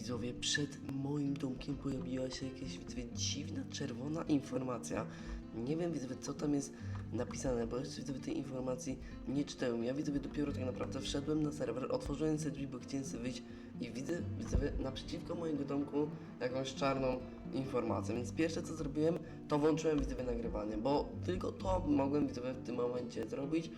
widzowie, przed moim domkiem pojawiła się jakaś widzowie, dziwna czerwona informacja. Nie wiem widzowie co tam jest napisane, bo jeszcze widzowie tej informacji nie czytałem. Ja widzowie dopiero tak naprawdę wszedłem na serwer, otworzyłem sobie drzwi, bo chciałem sobie wyjść i widzę widzowie naprzeciwko mojego domku jakąś czarną informację. Więc pierwsze co zrobiłem, to włączyłem widzowie nagrywanie, bo tylko to mogłem widzowie w tym momencie zrobić.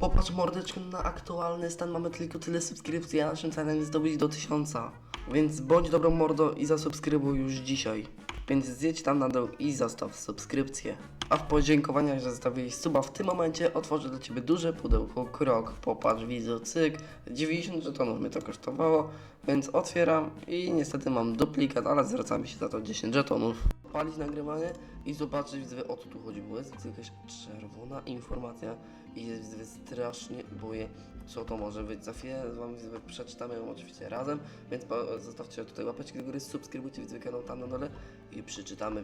Popatrz mordeczkę na aktualny stan, mamy tylko tyle subskrypcji, a naszym celem jest zdobyć do tysiąca. Więc bądź dobrą mordo i zasubskrybuj już dzisiaj. Więc zjedź tam na dół i zostaw subskrypcję. A w podziękowaniach, że zostawiłeś suba w tym momencie, otworzę dla Ciebie duże pudełko krok. Popatrz, widzę, cyk. 90 żetonów mnie to kosztowało, więc otwieram i niestety mam duplikat, ale zwraca mi się za to 10 żetonów. Palić nagrywanie i zobaczyć, o co tu chodzi, bo jest jakaś czerwona informacja i strasznie boję, co to może być. Za chwilę z Wami przeczytamy ją oczywiście razem, więc zostawcie tutaj łapeczki do góry, subskrybujcie widzę kanał tam na dole i przeczytamy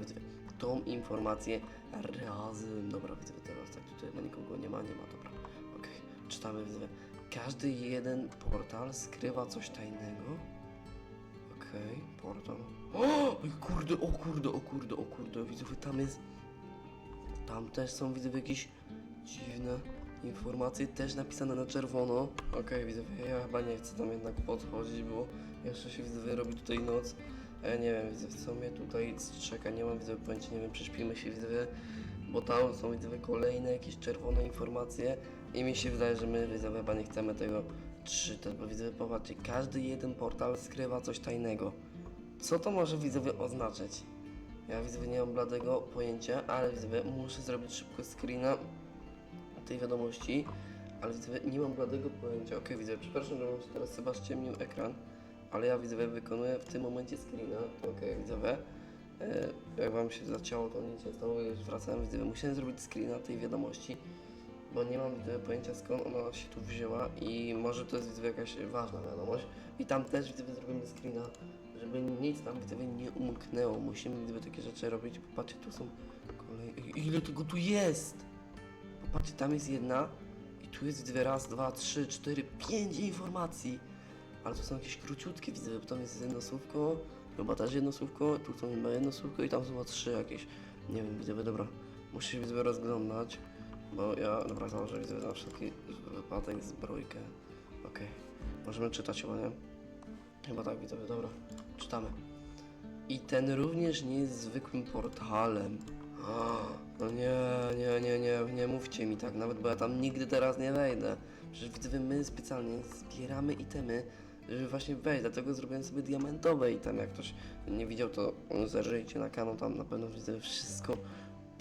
tą informację razem. Dobra, widzę, teraz tak tutaj ma nikogo nie ma, nie ma, dobra. Okej, czytamy widzę. Każdy jeden portal skrywa coś tajnego. Okej, portal. O, kurde, o kurde, o kurde, o kurde, widzowie, tam jest... Tam też są, widzę, jakieś dziwne informacje, też napisane na czerwono. Okej, widzowie, ja chyba nie chcę tam jednak podchodzić, bo jeszcze się, widzowie, robi tutaj noc. E, nie wiem, widzę, co mnie tutaj czeka, nie mam, widzę, pojęcia, nie wiem, prześpimy się, widzowie, bo tam są, widzowie, kolejne jakieś czerwone informacje i mi się wydaje, że my, widzowie, chyba nie chcemy tego czytać, bo widzowie, popatrzcie, każdy jeden portal skrywa coś tajnego. Co to może widzowie oznaczać? Ja widzowie nie mam bladego pojęcia, ale widzowie muszę zrobić szybko screena tej wiadomości, ale nie mam bladego pojęcia. Okej widzowie, przepraszam, że mam teraz chyba ściemnił ekran, ale ja widzowie wykonuję w tym momencie screena. Okej widzowie, e, jak wam się zacięło to nic się stało, już wracałem widzowie, musiałem zrobić screena tej wiadomości, bo nie mam widzowie pojęcia skąd ona się tu wzięła i może to jest widzowie jakaś ważna wiadomość i tam też widzowie zrobimy screena żeby nic tam widzowie nie umknęło. Musimy widzowie takie rzeczy robić. Popatrzcie, tu są kolej... Ej, Ile tego tu jest? Popatrzcie, tam jest jedna i tu jest widzowie raz, dwa, trzy, cztery, pięć informacji. Ale to są jakieś króciutkie widzowie, bo tam jest jedno słówko, chyba też jedno słówko, tu są chyba jedno słówko i tam są trzy jakieś. Nie wiem, widzowie, dobra. Muszę się widzowie rozglądać, bo ja, dobra, założę widzowie na wszelki wypadek zbrojkę. Okej, możemy czytać chyba, nie? Chyba tak, widzowie, dobra. Czytamy. I ten również nie jest zwykłym portalem. No nie, nie, nie, nie, nie mówcie mi tak, nawet bo ja tam nigdy teraz nie wejdę. Przecież widzowie, my specjalnie zbieramy itemy, żeby właśnie wejść, dlatego zrobiłem sobie diamentowe i tam jak ktoś nie widział, to zerzyjcie na kanał, tam na pewno widzowie wszystko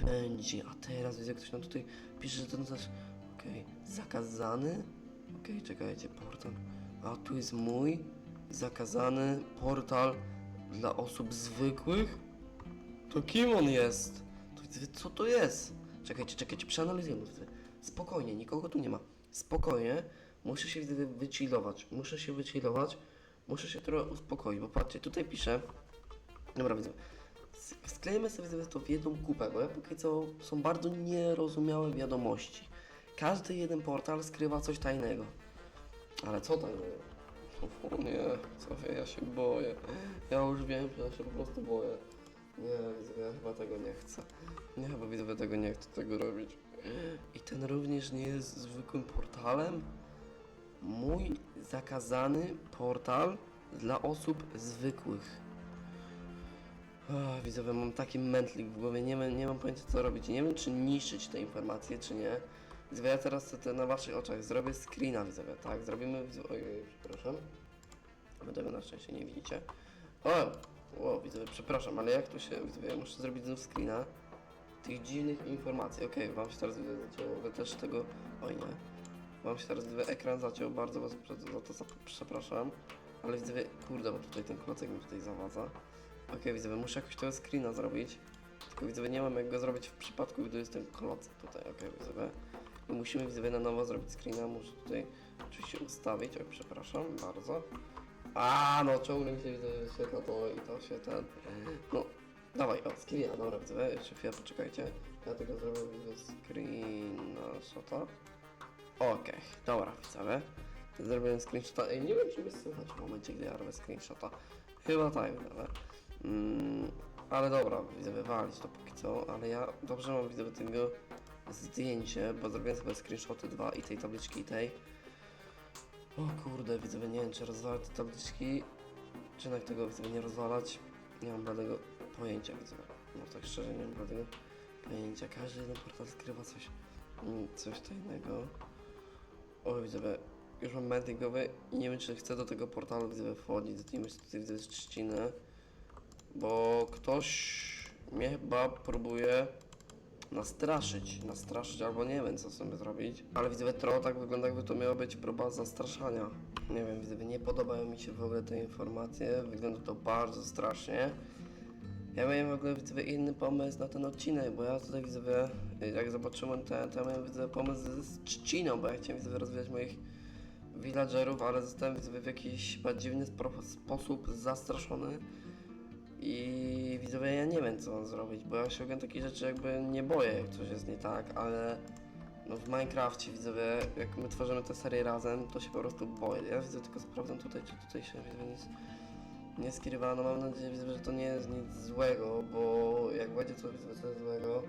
będzie. A teraz widzę, ktoś nam tutaj pisze, że ten też, okej, zakazany? Okej, czekajcie, portal. A tu jest mój zakazany portal dla osób zwykłych? To kim on jest? Co to jest? Czekajcie, czekajcie, przeanalizujemy. widzę. Spokojnie, nikogo tu nie ma. Spokojnie, muszę się wychillować. Muszę się wychillować. Muszę się trochę uspokoić, bo patrzcie, tutaj piszę. Dobra, widzę. Sklejmy sobie to w jedną kupę, bo ja póki co są bardzo nierozumiałe wiadomości. Każdy jeden portal skrywa coś tajnego. Ale co tajnego? O nie, Sofia, ja się boję. Ja już wiem, że ja się po prostu boję. Nie, widzowie, ja chyba tego nie chcę. Nie, chyba widzowie tego nie chcę tego robić. I ten również nie jest zwykłym portalem. Mój zakazany portal dla osób zwykłych. Widzowie, mam taki mętlik w głowie, nie, nie mam pojęcia co robić. Nie wiem, czy niszczyć te informacje, czy nie. Widzowie, ja teraz to na waszych oczach zrobię screena, widzowie, tak? Zrobimy... widzowie- Ojej, przepraszam. Wy tego na szczęście nie widzicie. O! O, widzowie, przepraszam, ale jak to się... Widzowie, muszę zrobić znów screena tych dziwnych informacji. Okej, wam się teraz zacięło, wy też tego... Oj nie. Wam się teraz widzowie ekran zaciął, bardzo was za to przepraszam. Ale widzowie, kurde, bo tutaj ten klocek mi tutaj zawadza. Okej, widzowie, muszę jakoś tego screena zrobić. Tylko widzowie, nie mam jak go zrobić w przypadku, gdy jest ten klocek tutaj, okej, widzowie. I musimy widzowie na nowo zrobić screena, muszę tutaj oczywiście ustawić, oj, przepraszam bardzo. A, no ciągle mi się widzę, wyświetla to i to się ten... No, dawaj, o, screena, dobra, widzowie, jeszcze chwilę, poczekajcie. Ja tego zrobię, widzę, screena, shota. Okej, dobra, widzowie. Zrobiłem screenshota. Ej, nie wiem, czy mnie słychać w momencie, gdy ja robię screenshota. Chyba tak, ale... Mm, ale dobra, widzę wywalić to póki co, ale ja dobrze mam widzę tego zdjęcie, bo zrobiłem sobie screenshoty dwa i tej tabliczki i tej. O kurde, widzowie, nie wiem czy rozwalać te tabliczki, czy jednak tego widzowie nie rozwalać. Nie mam bladego pojęcia, widzowie. No tak szczerze nie mam bladego pojęcia. Każdy jeden portal skrywa coś, mm, coś tajnego. O widzowie, już mam mendingowy i nie wiem czy chcę do tego portalu widzowie wchodzić, do tej myśli tutaj widzę z trzciny. Bo ktoś mnie chyba próbuje nastraszyć, nastraszyć albo nie wiem co sobie zrobić. Ale widzowie trochę tak wygląda jakby to miała być próba zastraszania. Nie wiem, widzowie nie podobają mi się w ogóle te informacje, wygląda to bardzo strasznie. Ja miałem w ogóle inny pomysł na ten odcinek, bo ja tutaj widzowie, jak zobaczyłem ten, to ja miałem pomysł z, trzciną, bo ja chciałem widzowie rozwijać moich villagerów, ale zostałem widzowie w jakiś dziwny sposób zastraszony. I widzowie, ja nie wiem co mam zrobić, bo ja się ogólnie takich rzeczy jakby nie boję, jak coś jest nie tak, ale no w Minecrafcie widzowie, jak my tworzymy tę serię razem, to się po prostu boję. Ja widzę tylko sprawdzam tutaj, czy tutaj się nic nie skierowano. Mam nadzieję, widzowie, że to nie jest nic złego, bo jak będzie coś widzowie, co jest złego,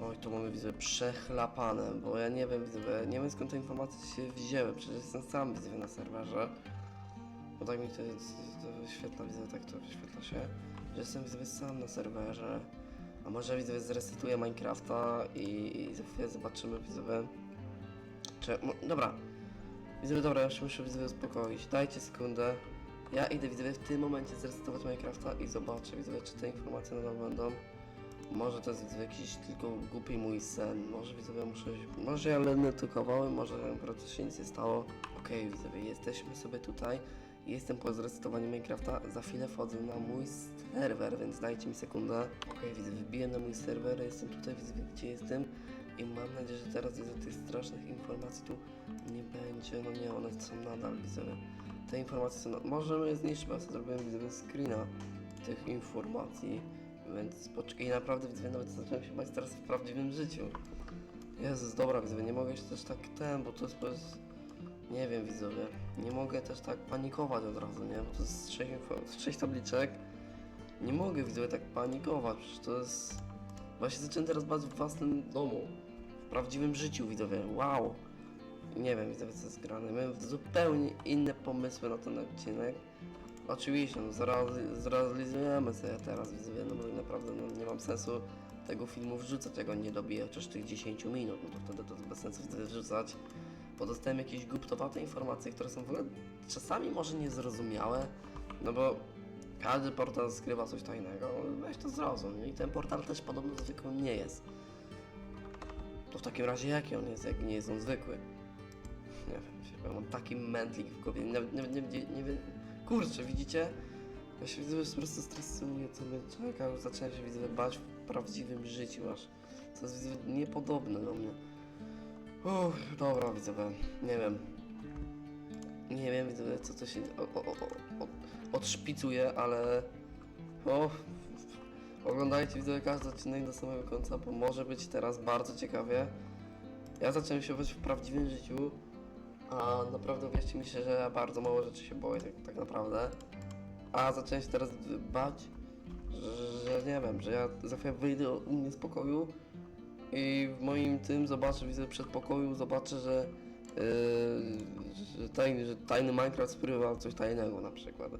Oj, tu mamy widzę przechlapane, bo ja nie wiem, widzowie, nie wiem skąd te informacje się wzięły, przecież jestem sam widzowie na serwerze. Bo tak mi to, to wyświetla, widzę, tak to wyświetla się, że jestem widzowie sam na serwerze. A może widzowie zresetuję Minecrafta i, i za chwilę zobaczymy widzowie. Czy, dobra, widzowie, dobra, już muszę widzowie uspokoić, dajcie sekundę. Ja idę widzowie w tym momencie zresetować Minecrafta i zobaczę widzowie, czy te informacje nadal będą. Może to jest widzowie, jakiś tylko głupi mój sen, może widzowie muszę, może ja lenetykowałem, może po prostu się nic nie stało. Okej widzowie, jesteśmy sobie tutaj, jestem po zresetowaniu Minecrafta, za chwilę wchodzę na mój serwer, więc dajcie mi sekundę. Okej widzę, wbiję na mój serwer, jestem tutaj, widzowie, gdzie jestem i mam nadzieję, że teraz widzę tych strasznych informacji tu nie będzie, no nie, one są nadal widzowie. Te informacje są, możemy je zniszczyć, bo ja zrobiłem widzowie screena tych informacji. Więc poczekaj, i naprawdę widzowie nawet zacząłem się bać teraz w prawdziwym życiu. Jezus, dobra widzowie, nie mogę się też tak ten, bo to jest bez... Nie wiem widzowie, nie mogę też tak panikować od razu, nie? Bo to jest sześć, info- sześć tabliczek. Nie mogę widzowie tak panikować, przecież to jest... Właśnie zacząłem teraz bać w własnym domu. W prawdziwym życiu widzowie, wow! Nie wiem widzowie co jest grane, miałem zupełnie inne pomysły na ten odcinek. Oczywiście, no zreali- zrealizujemy sobie teraz, widzowie, no bo tak naprawdę no, nie mam sensu tego filmu wrzucać, jak on nie dobije chociaż tych 10 minut, no to wtedy to bez sensu wtedy wrzucać, bo jakieś głuptowate informacje, które są w ogóle czasami może niezrozumiałe, no bo każdy portal skrywa coś tajnego, weź to zrozum i ten portal też podobno zwykły nie jest. To w takim razie jaki on jest, jak nie jest on zwykły? Nie wiem, mam taki mętlik w głowie, nie, nie, nie, nie, nie wiem, kurczę, widzicie? Ja się widzę, po prostu stresuję, co mnie czeka, już zacząłem się widzę bać w prawdziwym życiu aż. Co jest niepodobne do mnie. Uff, dobra widzowie, nie wiem. Nie wiem widzowie, co to się o, o, o, odszpicuje, ale... O, oglądajcie widzowie każdy odcinek do samego końca, bo może być teraz bardzo ciekawie. Ja zacząłem się bać w prawdziwym życiu, a naprawdę wierzcie mi się, że ja bardzo mało rzeczy się boję tak, tak naprawdę. A zacząłem się teraz bać, że, że nie wiem, że ja za chwilę wyjdę u mnie z pokoju i w moim tym zobaczę, widzę przed pokoju, zobaczę, że, yy, że, tajny, że tajny Minecraft spływa coś tajnego na przykład.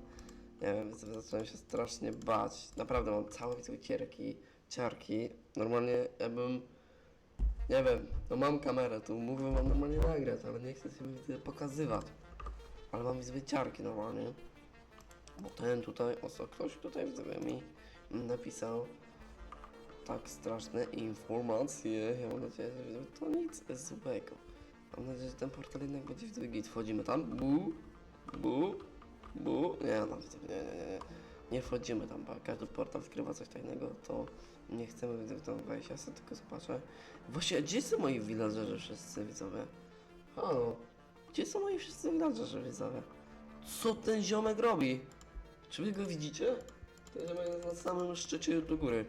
Nie wiem, zacząłem się strasznie bać. Naprawdę mam całe widzę cierki, ciarki. Normalnie ja bym, nie wiem, no mam kamerę, tu mógłbym wam normalnie nagrać, ale nie chcę sobie widzę pokazywać. Ale mam widzę ciarki normalnie. Bo ten tutaj, oso, ktoś tutaj widzowie mi napisał tak straszne informacje. Ja mam nadzieję, że to nic złego. Mam nadzieję, że ten portal jednak będzie widzowie git. Wchodzimy tam, bu, bu, bu. Nie no, nie, nie, nie, nie. Wchodzimy tam, bo każdy portal skrywa coś tajnego, to nie chcemy widzowie tam wejść. Ja sobie tylko zobaczę. Właśnie, gdzie są moi villagerzy wszyscy widzowie? Halo, gdzie są moi wszyscy villagerzy widzowie? Co ten ziomek robi? Czy wy go widzicie? Ten ziomek jest na samym szczycie do góry.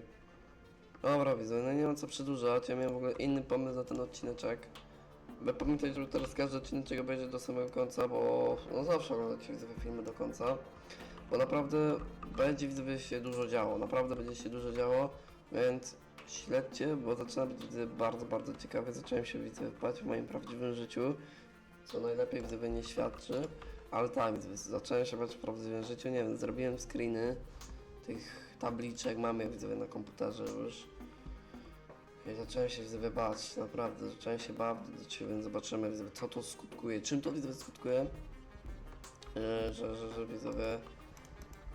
Dobra, widzę, no nie mam co przedłużać. Ja miałem w ogóle inny pomysł na ten odcineczek. by pamiętać, żeby teraz każdy odcinek obejrzeć do samego końca, bo no zawsze oglądacie widzowie filmy do końca. Bo naprawdę będzie widzowie się dużo działo, naprawdę będzie się dużo działo, więc śledźcie, bo zaczyna być widzę, bardzo, bardzo ciekawe. Zacząłem się widzę w moim prawdziwym życiu, co najlepiej widzowie nie świadczy. Ale tak, widzowie, zacząłem się bać w prawdziwym życiu, nie wiem, zrobiłem screeny tych tabliczek, mamy widzowie na komputerze już. I zacząłem się widzowie bać, naprawdę, zacząłem się bać, więc zobaczymy widzowie, co to skutkuje, czym to widzowie skutkuje. Yy, że, że, że widzowie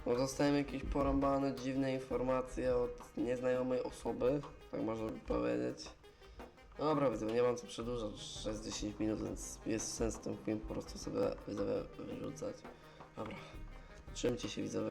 no dostałem jakieś porąbane, dziwne informacje od nieznajomej osoby, tak można by powiedzieć. Dobra, widzowie, nie mam co przedłużać, że jest 10 minut, więc jest sens ten film po prostu sobie widzowie wyrzucać. Dobra, trzymajcie się widzowie.